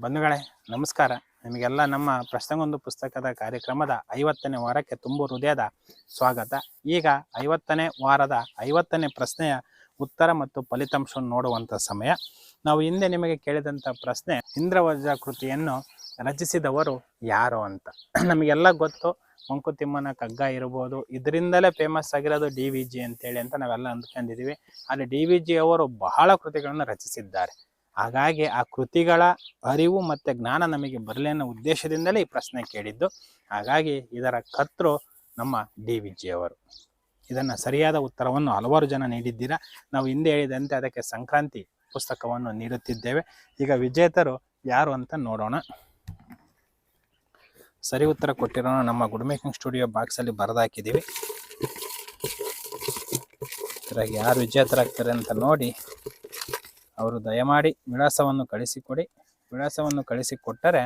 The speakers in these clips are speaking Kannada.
ಬಂಧುಗಳೇ, ನಮಸ್ಕಾರ. ನಿಮಗೆಲ್ಲ ನಮ್ಮ ಪ್ರಶ್ನೆಗೊಂದು ಪುಸ್ತಕದ ಕಾರ್ಯಕ್ರಮದ ಐವತ್ತನೇ ವಾರಕ್ಕೆ ತುಂಬು ಹೃದಯದ ಸ್ವಾಗತ. ಈಗ ಐವತ್ತನೇ ವಾರದ ಐವತ್ತನೇ ಪ್ರಶ್ನೆಯ ಉತ್ತರ ಮತ್ತು ಫಲಿತಾಂಶವನ್ನು ನೋಡುವಂಥ ಸಮಯ. ನಾವು ಹಿಂದೆ ನಿಮಗೆ ಕೇಳಿದಂಥ ಪ್ರಶ್ನೆ ಇಂದ್ರವಜ್ರ ಕೃತಿಯನ್ನು ರಚಿಸಿದವರು ಯಾರು ಅಂತ. ನಮಗೆಲ್ಲ ಗೊತ್ತು. ಮಂಕುತಿಮ್ಮನ ಕಗ್ಗ ಇರ್ಬೋದು. ಇದರಿಂದಲೇ ಫೇಮಸ್ ಆಗಿರೋದು ಡಿ ವಿ ಜಿ ಅಂತೇಳಿ ಅಂತ ನಾವೆಲ್ಲ ಅಂದ್ಕೊಂಡಿದ್ದೀವಿ. ಅಲ್ಲಿ ಡಿ ವಿ ಜಿ ಅವರು ಬಹಳ ಕೃತಿಗಳನ್ನು ರಚಿಸಿದ್ದಾರೆ. ಹಾಗಾಗಿ ಆ ಕೃತಿಗಳ ಅರಿವು ಮತ್ತೆ ಜ್ಞಾನ ನಮಗೆ ಬರಲಿ ಅನ್ನೋ ಉದ್ದೇಶದಿಂದಲೇ ಈ ಪ್ರಶ್ನೆ ಕೇಳಿದ್ದು. ಹಾಗಾಗಿ ಇದರ ಕರ್ತೃ ನಮ್ಮ ಡಿ. ಅವರು. ಇದನ್ನು ಸರಿಯಾದ ಉತ್ತರವನ್ನು ಹಲವಾರು ಜನ ನೀಡಿದ್ದೀರಾ. ನಾವು ಹಿಂದೆ ಹೇಳಿದಂತೆ ಅದಕ್ಕೆ ಸಂಕ್ರಾಂತಿ ಪುಸ್ತಕವನ್ನು ನೀಡುತ್ತಿದ್ದೇವೆ. ಈಗ ವಿಜೇತರು ಯಾರು ಅಂತ ನೋಡೋಣ. ಸರಿ ಉತ್ತರ ಕೊಟ್ಟಿರೋಣ. ನಮ್ಮ ಗುಡ್ ಮೇಕಿಂಗ್ ಸ್ಟುಡಿಯೋ ಬಾಕ್ಸಲ್ಲಿ ಬರೆದಾಕಿದ್ದೀವಿ. ಯಾರು ವಿಜೇತರಾಗ್ತಾರೆ ಅಂತ ನೋಡಿ. ಅವರು ದಯಮಾಡಿ ವಿಳಾಸವನ್ನು ಕಳಿಸಿಕೊಡಿ. ವಿಳಾಸವನ್ನು ಕಳಿಸಿಕೊಟ್ಟರೆ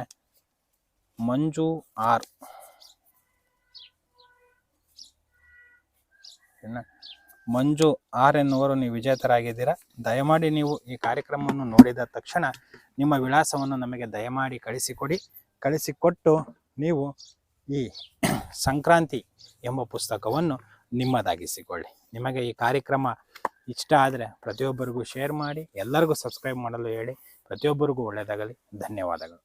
ಮಂಜು ಆರ್. ಮಂಜು ಆರ್ ಎನ್ನುವರು ನೀವು ವಿಜೇತರಾಗಿದ್ದೀರಾ? ದಯಮಾಡಿ ನೀವು ಈ ಕಾರ್ಯಕ್ರಮವನ್ನು ನೋಡಿದ ತಕ್ಷಣ ನಿಮ್ಮ ವಿಳಾಸವನ್ನು ನಮಗೆ ದಯಮಾಡಿ ಕಳಿಸಿಕೊಡಿ. ಕಳಿಸಿಕೊಟ್ಟು ನೀವು ಈ ಸಂಕ್ರಾಂತಿ ಎಂಬ ಪುಸ್ತಕವನ್ನು ನಿಮ್ಮದಾಗಿಸಿಕೊಳ್ಳಿ. ನಿಮಗೆ ಈ ಕಾರ್ಯಕ್ರಮ ಇಷ್ಟ ಆದರೆ ಪ್ರತಿಯೊಬ್ಬರಿಗೂ ಶೇರ್ ಮಾಡಿ ಎಲ್ಲರಿಗೂ ಸಬ್ಸ್ಕ್ರೈಬ್ ಮಾಡಲು ಹೇಳಿ ಪ್ರತಿಯೊಬ್ಬರಿಗೂ ಒಳ್ಳೆಯದಾಗಲಿ. ಧನ್ಯವಾದಗಳು.